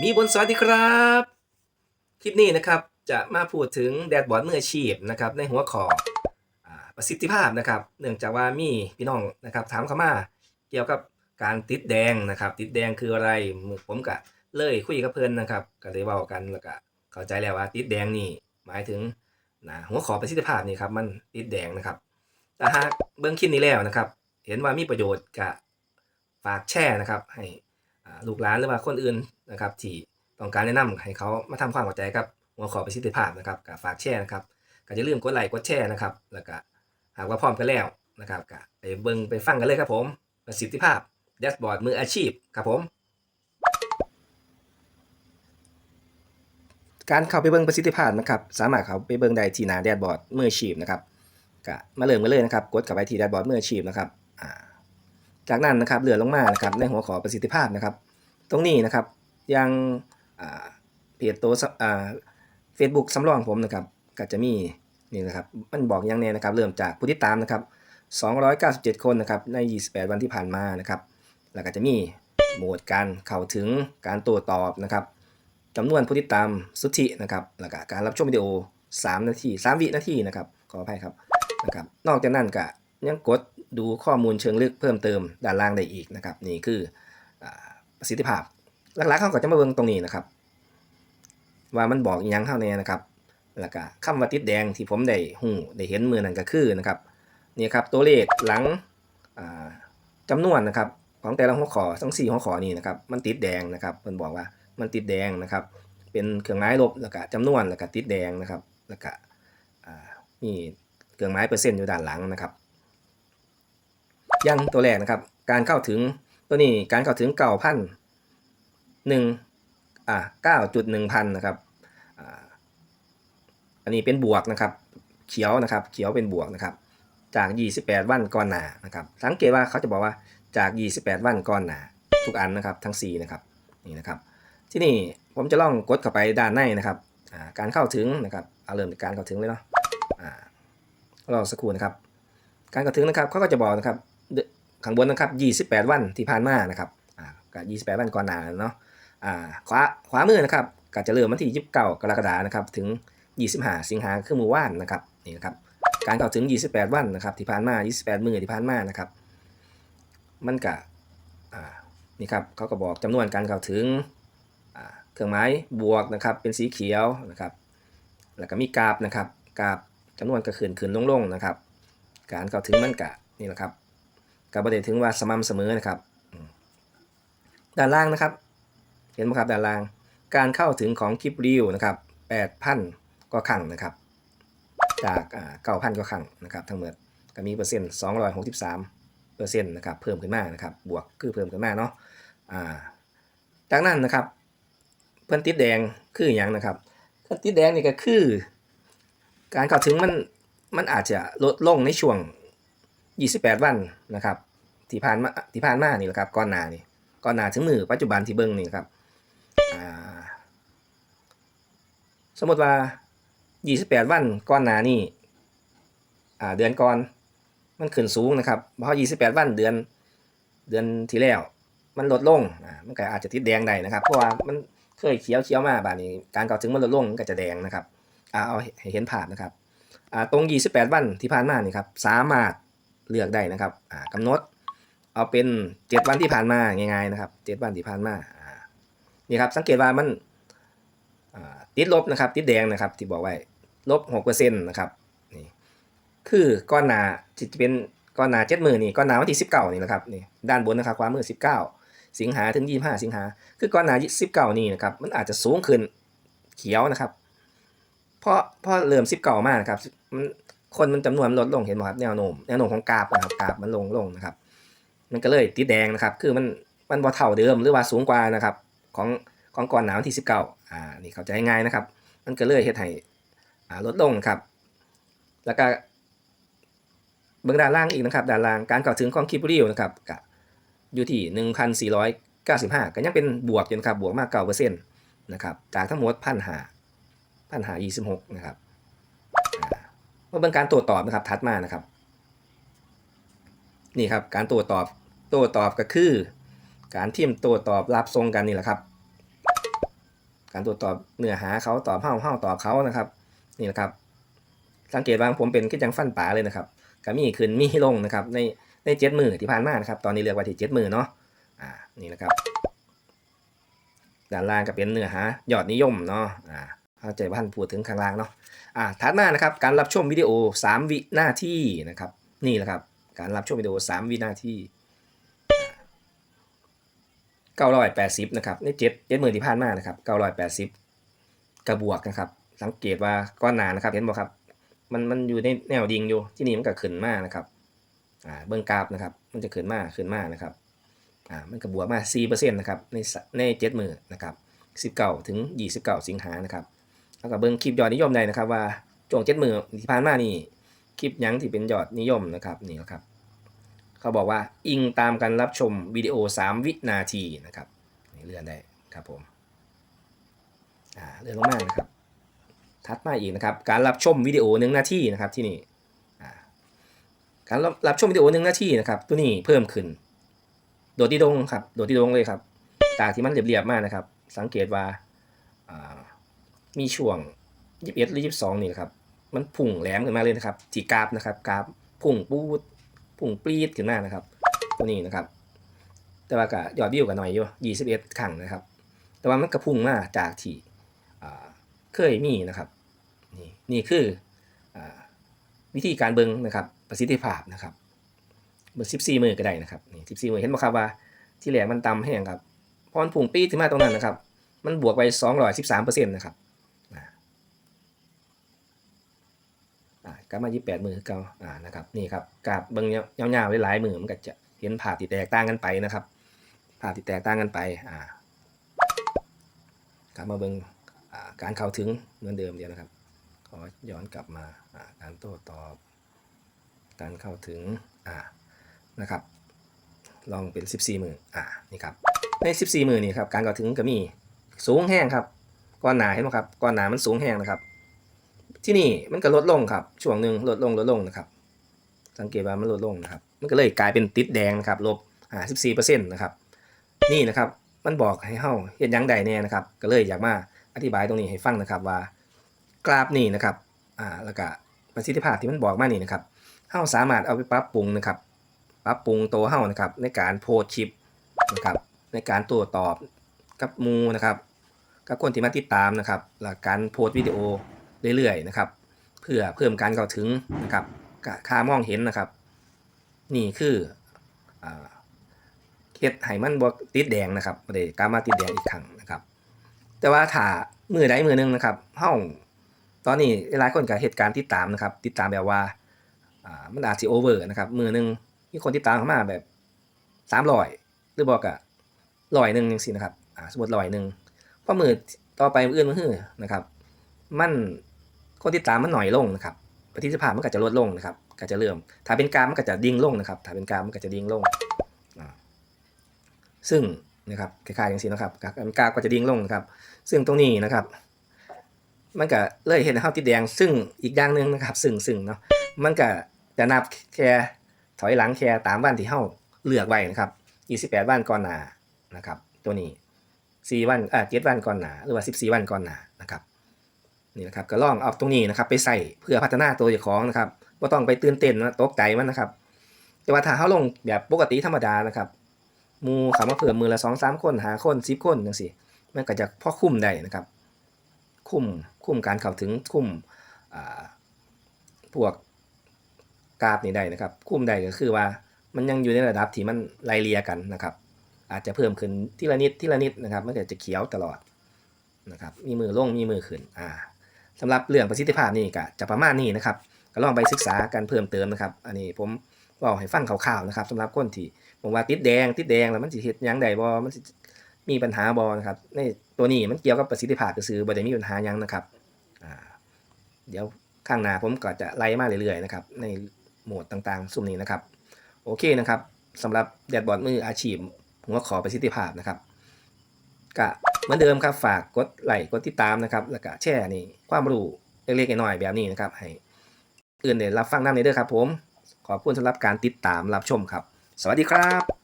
มีบนสวัสดีครับ คลิปนี้นะครับจะมาพูดถึงแดดบอร์ดมืออาชีพนะครับในหัวข้อประสิทธิภาพนะครับ เนื่องจากว่ามีพี่น้องนะครับถามเข้ามาเกี่ยวกับการติดแดงนะครับ ติดแดงคืออะไรผมก็เลยคุยกับเพื่อนนะครับก็เลยเว้ากันแล้วก็เข้าใจแล้วว่าติดแดงนี่หมายถึงนะหัวข้อประสิทธิภาพนี่ครับมันติดแดงนะครับแต่หากเบื้องคลิปนี้แล้วนะครับ เห็นว่ามีประโยชน์ก็ฝากแชร์นะครับให้ ลูกหลานหรือว่าคนอื่นนะครับที่ต้องการแนะนำให้เขามาทำความเข้าใจกับหัวข้อประสิทธิภาพนะครับก็ฝากแชร์นะครับก็อย่าลืมกดไลค์กดแชร์นะครับ แล้วก็หากว่าพร้อมกันแล้วนะครับก็ไปเบิ่งไปฟังกันเลยครับผมประสิทธิภาพแดชบอร์ดมืออาชีพครับผมการเข้าไปเบิ่งประสิทธิภาพนะครับ สามารถเข้าไปเบิ่งได้ที่หน้าแดชบอร์ดมืออาชีพนะครับก็มาเริ่มกันเลยนะครับ กดเข้าไปที่แดชบอร์ดมืออาชีพนะครับอ่า จากนั้นนะครับเลื่อนลงมานะครับในหัวข้อประสิทธิภาพนะครับ ตรงนี้นะครับยังเพจตัวเฟซบุ๊กสำรองผมนะครับก็จะมีนี่นะครับมันบอกอยังแน่นะครับเริ่มจากผู้ติดตามนะครับ297 คนนะครับใน 28 วันที่ผ่านมานะครับแล้วก็จะมีโหมดการเข้าถึงการตรวตอบนะครับจำนวนผู้ติดตามสุทธินะครับแล้วก็การรับชมวิดีโอ 3 นาที 3 วินาทีนะครับขออภัยครับนะครับนอกจากนั้นก็ ยังกดดูข้อมูลเชิงลึกเพิ่มเติมด้านล่างได้อีกนะครับ นี่คืออประสิทธิภาพหลักๆเขาก็จะมาเบิ่งตรงนี้นะครับ ว่ามันบอกอยังเข้าแน่นะครับ แล้วก็คำว่าติดแดงที่ผมได้หูได้เห็นมือนั่นก็คือนะครับนี่ครับตัวเลขหลังอ่าจำนวนนะครับของแต่ละหัวข้อทั้ง4หัวข้อนี้นะครับมันติดแดงนะครับเพิ่นบอกว่ามันติดแดงนะครับ เป็นเครื่องหมายลบแล้วก็จำนวนแล้วก็ติดแดงนะครับแล้วก็อ่ามีเครื่องหมายเปอร์เซ็นต์อยู่ด้านหลังนะครับ ย่างตัวแรกนะครับ การเข้าถึงตัวนี้การเข้าถึงเก่าพันหนึ่งอ่าเก้าจุดหนึ่งพันนะครับอันนี้เป็นบวกนะครับ เขียวนะครับ เขียวเป็นบวกนะครับ จาก 28 วันก่อนหนานะครับ สังเกตว่าเขาจะบอกว่าจาก 28 วันก่อนหนาทุกอันนะครับทั้ง 4 นะครับนี่นะครับ ที่นี่ผมจะลองกดเข้าไปด้านในนะครับการเข้าถึงนะครับเอาเริ่มจากการเข้าถึงเลยเนาะรอสักครู่นะครับ การเข้าถึงนะครับเขาก็จะบอกนะครับ ข้างบนนะครับ 28 วันที่ผ่านมานะครับอ่าก็28 วันก่อนหน้าเนาะอ่าขวาขวามือนะครับก็จะเริ่มวันที่29กรกฎานะครับถึง 25 สิงหาคือมือว่านนะครับนี่นะครับการเข้าถึง 28 วันนะครับที่ผ่านมา 28 มือที่ผ่านมานะครับ มันก็อ่านี่ครับเขาก็บอกจำนวนการเข้าถึงอ่าเครื่องหมายบวกนะครับเป็นสีเขียวนะครับแล้วก็มีกราฟนะครับกราฟจำนวนก็ขึ้นขึ้นลงลงนะครับ การเข้าถึงมันกะนี่แหละครับ กับบริเวถึงว่าสม่ำเสมอนะครับด้านล่างนะครับ เห็นไหมครับด้านล่าง การเข้าถึงของคลิปรีวนะครับ8,000กว่าครั้งนะครับ จาก9,000กว่าครั้งนะครับทั้งหมดก็มีเปอร์เซ็นต์263เปอร์เซ็นต์นะครับเพิ่มขึ้นมานะครับบวกคือเพิ่มขึ้นมาเนาะจากนั้นนะครับเพิ่นติดแดงคืออย่างนะครับเพิ่นติดแดงนี่ก็คือ การเข้าถึงมันมันอาจจะลดลงในช่วง 28 วันนะครับที่ผ่านมาที่ผ่านมานี่แหละครับก่อนหนานี่ก่อนหนาถึงมือปัจจุบันที่เบิ่งนี่ครับสมมติว่า 28 วันก่อนหนานี่เดือนก่อนมันขึ้นสูงนะครับเพราะ28 วันเดือนเดือนที่แล้ว มันลดลงมันก็อาจจะติดแดงได้นะครับเพราะว่ามันเคยเขียวเขียวมาบาดนี้การเข้าถึงมันลดลงก็จะแดงนะครับเอาเห็นภาพนะครับอ่าตรง 28 วันที่ผ่านมานี่ครับสามารถ เลือกได้นะครับอ่ากำหนด เอาเป็น 7 วันที่ผ่านมาง่ายๆนะครับ 7 วันที่ผ่านมานี่ครับสังเกตว่ามันติดลบนะครับ ติดแดงนะครับ ที่บอกไว้ลบ6%นะครับนี่คือก้อนหนาจะเป็นก้อนหนาเจ็ดมือนี่ก้อนหนาวันที่19นี่แหละครับนี่ด้านบนนะครับความมือ19สิงหาถึง25สิงหาคือก้อนหนา19นี่นะครับมันอาจจะสูงขึ้นเขียวนะครับ เพราะเพราะเริ่ม19มากนะครับมัน คนมันจำนวนมันลดลงเห็นไหมครับแนวโน้มแนวโน้มของกราฟนะครับกราฟมันลงลงนะครับ มันก็เลยติดแดงนะครับ คือมันมันบ่เท่าเดิมหรือว่าสูงกว่านะครับ ของของก่อนหนาวที่19อ่านี่เข้าใจง่ายนะครับ มันก็เลยเฮ็ดให้อ่าลดลงครับ แล้วก็เบื้องด้านล่างอีกนะครับด้านล่างการเข้าถึงของคิปรีวนะครับก็อยู่ที่1,495ก็ยังเป็นบวกอยู่นะครับบวกมาก9%นต์นะครับจากทั้งหมด1,500 1,526นะครับามาเป็นการตรวจตอบนะครับ ถัดมานะครับ นี่ครับการตรวจตอบตรวจตอบก็คือ การทิมตรวจตอบรับทรงกันนี่แหละครับ การตรวจตอบเนื้อหาเขาตอบเฮาเฮาตอบเขานะครับ นี่นะครับ สังเกตว่าผมเป็นก็ยังฟันป่าเลยนะครับก็มีขึ้นมีลงนะครับ ในในเจ็ดมือที่ผ่านมานะครับ ตอนนี้เรียกว่าที่เจ็ดมือเนาะอ่านี่นะครับด้านล่างก็เป็นเนื้อหายอดนิยมเนาะอ่า เข้าใจว่าท่านพูดถึงข้างล่างเนาะอ่าถัดมานะครับการรับชมวิดีโอ 3 วินาทีนะครับ นี่แหละครับ การรับชมวิดีโอ 3 วินาที980นะครับในเจ็ดเจ็ดหมื่นที่ผ่านมานะครับ980 กระบวกนะครับ สังเกตว่าก้อนหนานะครับเห็นบ่ครับมันมันอยู่ในแนวดิ่งอยู่ที่นี่มันก็ขึ้นมากนะครับอ่าเบิ้งกราฟนะครับ มันจะขึ้นมากขึ้นมากนะครับอ่ามันก็บวกมา4%นะครับในในเจ็ดหมื่นนะครับ19ถึง29 สิงหานะครับ แล้วก็เบิ่งคลิปยอดนิยมได้นะครับ ว่าช่วงเจ็ดมือที่ผ่านมานี่คลิปยังที่เป็นยอดนิยมนะครับนี่นะครับ เขาบอกว่าอิงตามการรับชมวิดีโอ 3 วินาทีนะครับนี่เลื่อนได้ครับผมอ่าเลื่อนลงมานะครับถัดมาอีกนะครับ การรับชมวิดีโอหนึ่งนาทีนะครับที่นี่การรับรับชมวิดีโอหนึ่งนาทีนะครับ ตัวนี้เพิ่มขึ้น โดดที่ดงครับ โดดที่ดงเลยครับ ตากที่มันเรียบๆมากนะครับ สังเกตว่าอ่า มีช่วง21หรือ22นี่นะครับ มันพุ่งแหลมขึ้นมาเลยนะครับที่กราฟนะครับกราฟพุ่งปูดพุ่งปรีดขึ้นมานะครับตัวนี้นะครับ แต่ว่าก็ยอดวิวกันหน่อยอยู่21ครั้งนะครับ แต่ว่ามันกระพุ่งมาจากที่เคยมีนะครับนี่นี่คืออวิธีการเบิงนะครับ ประสิทธิภาพนะครับเบิ่ง14มือก็ได้นะครับนี่14มือเห็นไหมครับว่าที่แหลกมันต่ำแห้งครับพอนพุ่งปีดขึ้นมาตรงนั้นนะครับ มันบวกไป213%นะครับ อ่า กลับมา28มือคือเก่าอ่านะครับนี่ครับกราบเบิ่งยาวๆไว้หลายมือมันก็จะเห็นภาพที่แตกต่างกันไปนะครับภาพที่แตกต่างกันไปอ่ากลับมาเบิ่งอ่าการเข้าถึงเหมือนเดิมเดียวนะครับ ขอย้อนกลับมาอ่าการโต้ตอบ การเข้าถึงอ่านะครับ ลองเป็น 14 มืออ่านี่ครับใน 14 มือนี่ครับการเข้าถึงก็มีสูงแห้งครับก้อนหนาเห็นไหมครับก้อนหนามันสูงแห้งนะครับ ที่นี่มันก็ลดลงครับช่วงหนึ่งลดลงลดลงนะครับ สังเกตว่ามันลดลงนะครับ มันก็เลยกลายเป็นติดแดงนะครับลบอ่า14%นต์นะครับ นี่นะครับมันบอกให้เฮาเฮ็ดยังใดแน่นะครับ ก็เลยอยากมาอธิบายตรงนี้ให้ฟังนะครับว่ากราฟนี่นะครับอ่าแล้วก็ประสิทธิภาพที่มันบอกมานี่นะครับเฮาสามารถเอาไปปรับปรุงนะครับปรับปรุงตัวเฮานะครับ ในการโพสต์คลิปนะครับ ในการตรวตอบกับมูนะครับ กับคนที่มาติดตามนะครับหลักการโพสวิดีโอ เรื่อยๆนะครับ เพื่อเพิ่มการเข้าถึงนะครับค่ามองเห็นนะครับ นี่คืออเฮ็ดให้มันบ่ติดแดงนะครับบ่ได้กลับมาติดแดงอีกครั้งนะครับ แต่ว่าถ้ามือใดมือหนึงนะครับเฮาตอนนี้หลายคนก็เฮ็ดการณ์ติดตามนะครับ ติดตามแบบว่ามันอาจสิโอเวอร์นะครับ มือหนึงมีคนติดตามเข้ามาแบบ300หรือบอกก็ร้อยหนึ่งจังซี่นะครับอ่าสมมติร้อยหนึ่งพอมือต่อไปมืออื่นมื้อฮื้อนะครับ มัน คนติดตามมันหน่อยลงนะครับประสิทธิภาพมันก็จะลดลงนะครับก็จะเริ่ม ถ้าเป็นกราฟมันก็จะดิ่งลงนะครับ ถ้าเป็นกราฟมันก็จะดิ่งลง ซึ่งนะครับคล้ายๆอย่างนี้นะครับกราฟกราฟก็จะดิ่งลงนะครับ ซึ่งตรงนี้นะครับ มันก็เลยเห็นเฮาติดแดง ซึ่งอีกอย่างหนึ่งนะครับ ซึ่งซึ่งเนาะ มันก็จะนับแค่ถอยหลังแค่ตามวันที่เฮาเลือกไว้นะครับ 28 วันก่อนหน้านะครับ ตัวนี้ 4 วันอ่า7วันก่อนหน้าหรือว่า 14 วันก่อนหน้านะครับ นี่นะครับก็ลองเอาตรงนี้นะครับ ไปใส่เพื่อพัฒนาตัวเจ้าของนะครับบ่ต้องไปตื่นเต้นนะตกใจมันนะครับ แต่ว่าถ้าเฮาลงแบบปกติธรรมดานะครับมูขามาเพิ่มมือละ2 3คน5คน10คนจังซี่มันก็จะพอคุ้มได้นะครับ คุ้มคุ้มการเข้าถึงคุ้มพวกกราฟนี่ได้นะครับ คุ้มได้ก็คือว่ามันยังอยู่ในระดับที่มันไล่เลียกันนะครับ อาจจะเพิ่มขึ้นทีละนิดทีละนิดนะครับมันก็จะเขียวตลอดนะครับ มีมือลงมีมือขึ้นอ่า สำหรับเรื่องประสิทธิภาพนี่ก็จะประมาณนี้นะครับก็ลองไปศึกษากันเพิ่มเติมนะครับ อันนี้ผมบอกให้ฟังคร่าวๆนะครับสำหรับคนที่ผมว่าติดแดงติดแดงแล้วมันสิเฮ็ดหยังไดบ่มันสิมีปัญหาบ่นะครับในตัวนี้มันเกี่ยวกับประสิทธิภาพซื่อบ่ได้มีปัญหายังนะครับเดี๋ยวข้างหน้าผมก็จะไล่มาเรื่อยๆนะครับในโหมดต่างๆซุ่มนี้นะครับ โอเคนะครับสำหรับแดดบอร์ดมืออาชีพหัวขอประสิทธิภาพนะครับก็ เหมือนเดิมครับฝากกดไลค์กดติดตามนะครับแล้วก็แชร์นี่ความรู้เล็กๆน้อยๆแบบนี้นะครับให้อื่นได้รับฟังน้ำในเด้อครับผม ขอบคุณสำหรับการติดตามรับชมครับ สวัสดีครับ